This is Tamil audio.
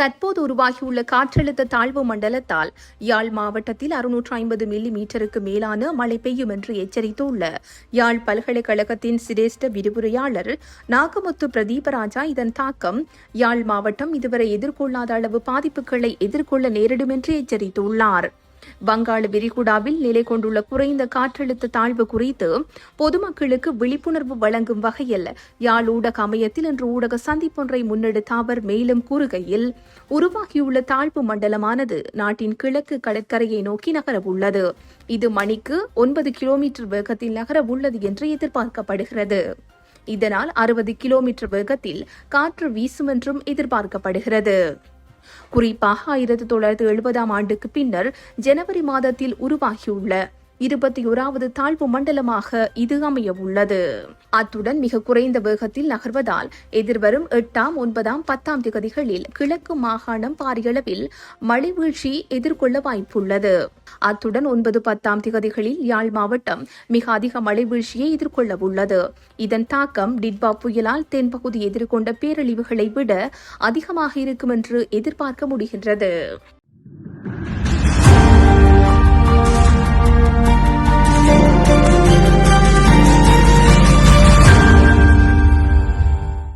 தற்போது உருவாகியுள்ள காற்றழுத்த தாழ்வு மண்டலத்தால் யாழ் மாவட்டத்தில் அறுநூற்று ஐம்பது மில்லி மீட்டருக்கு மேலான மழை பெய்யும் என்று எச்சரித்துள்ள யாழ் பல்கலைக்கழகத்தின் சிரேஷ்ட விரிவுரையாளர் நாகமுத்து பிரதீபராஜா இதன் தாக்கம் யாழ் மாவட்டம் இதுவரை எதிர்கொள்ளாத அளவு பாதிப்புகளை எதிர்கொள்ள நேரிடும் என்று எச்சரித்துள்ளார். வங்காள விரிகுடாவில் நிலை கொண்டுள்ள குறைந்த காற்றழுத்த தாழ்வு குறித்து பொதுமக்களுக்கு விழிப்புணர்வு வழங்கும் வகையில் யாழ் ஊடக அமையத்தில் இன்று ஊடக சந்திப்பொன்றை முன்னெடுத்த அவர் மேலும் கூறுகையில் உருவாகியுள்ள தாழ்வு மண்டலமானது நாட்டின் கிழக்கு கடற்கரையை நோக்கி நகரவுள்ளது. இது மணிக்கு ஒன்பது கிலோமீட்டர் வேகத்தில் நகரவுள்ளது என்று எதிர்பார்க்கப்படுகிறது. இதனால் அறுபது கிலோமீட்டர் வேகத்தில் காற்று வீசும் என்றும் எதிர்பார்க்கப்படுகிறது. குறிப்பாக ஆயிரத்தி தொள்ளாயிரத்தி எழுபதாம் ஆண்டுக்கு பின்னர் ஜனவரி மாதத்தில் உருவாகியுள்ள இருபத்தி ஓராவது தாழ்வு மண்டலமாக இது அமையவுள்ளது. அத்துடன் மிக குறைந்த வேகத்தில் நகர்வதால் எதிர்வரும் எட்டாம் ஒன்பதாம் பத்தாம் திகதிகளில் கிழக்கு மாகாணம் பாரியளவில் மழை வீழ்ச்சி எதிர்கொள்ள வாய்ப்புள்ளது. அத்துடன் ஒன்பது பத்தாம் திகதிகளில் யாழ் மாவட்டம் மிக அதிக மழை வீழ்ச்சியை எதிர்கொள்ள உள்ளது. இதன் தாக்கம் டிட்பா புயலால் தென்பகுதி எதிர்கொண்ட பேரழிவுகளை விட அதிகமாக இருக்கும் என்று எதிர்பார்க்க முடிகின்றது.